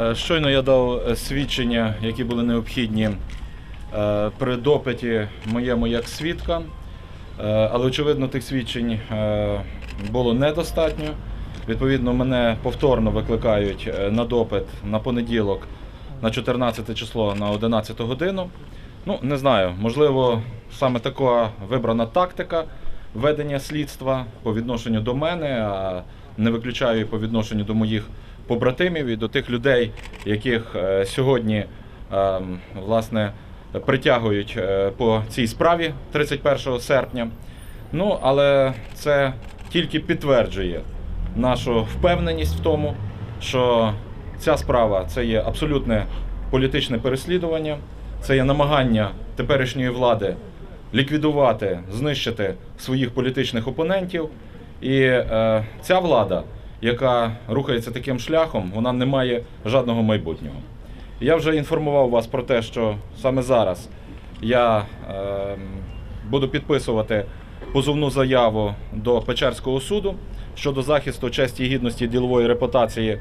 Е, Щойно я дав е, свідчення, які були необхідні е, при допиті моєму як свідка, але очевидно тих свідчень було недостатньо. Відповідно, мене повторно викликають на допит на понеділок на 14 число на 11 годину. Ну, не знаю, можливо, саме така вибрана тактика ведення слідства по відношенню до мене, а не виключаю і по відношенню до моїх побратимів і до тих людей, яких е, сьогодні е, власне притягують е, по цій справі 31 серпня. Ну, але це тільки підтверджує нашу впевненість в тому, що ця справа це є абсолютне політичне переслідування, це є намагання теперішньої влади ліквідувати, знищити своїх політичних опонентів. І е, ця влада, яка рухається таким шляхом, вона не має жодного майбутнього. Я вже інформував вас про те, що саме зараз я е, буду підписувати позовну заяву до Печерського суду щодо захисту честі і гідності ділової репутації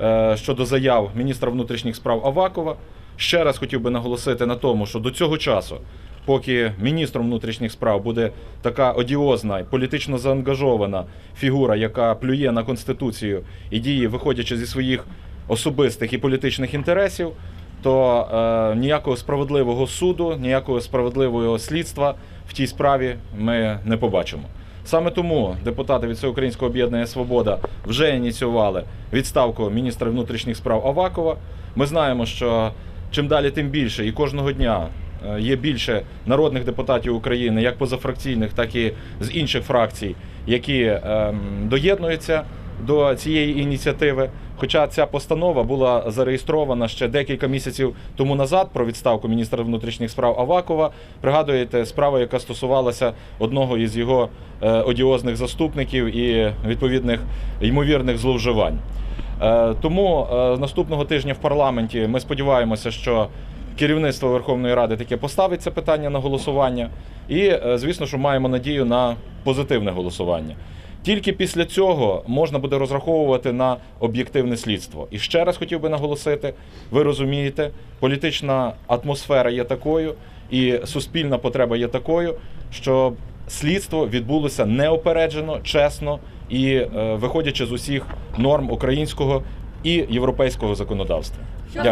е, щодо заяв міністра внутрішніх справ Авакова. Ще раз хотів би наголосити на тому, що до цього часу, поки міністром внутрішніх справ буде така одіозна політично заангажована фігура, яка плює на конституцію і діє, виходячи зі своїх особистих і політичних інтересів, то е, ніякого справедливого суду, ніякого справедливого слідства в тій справі ми не побачимо. Саме тому депутати від Всеукраїнського об'єднання Свобода вже ініціювали відставку міністра внутрішніх справ Авакова. Ми знаємо, що чим далі, тим більше, і кожного дня є більше народних депутатів України, як позафракційних, так і з інших фракцій, які ем, доєднуються до цієї ініціативи. Хоча ця постанова була зареєстрована ще декілька місяців тому назад про відставку міністра внутрішніх справ Авакова. Пригадуєте, справа, яка стосувалася одного із його е, одіозних заступників і відповідних ймовірних зловживань. Е, Тому е, наступного тижня в парламенті ми сподіваємося, що керівництво Верховної Ради таке поставить це питання на голосування. І, е, звісно, що маємо надію на позитивне голосування. Тільки після цього можна буде розраховувати на об'єктивне слідство. І ще раз хотів би наголосити: ви розумієте, політична атмосфера є такою, і суспільна потреба є такою, щоб слідство відбулося неопереджено, чесно і е, виходячи з усіх норм українського і європейського законодавства. Дякую.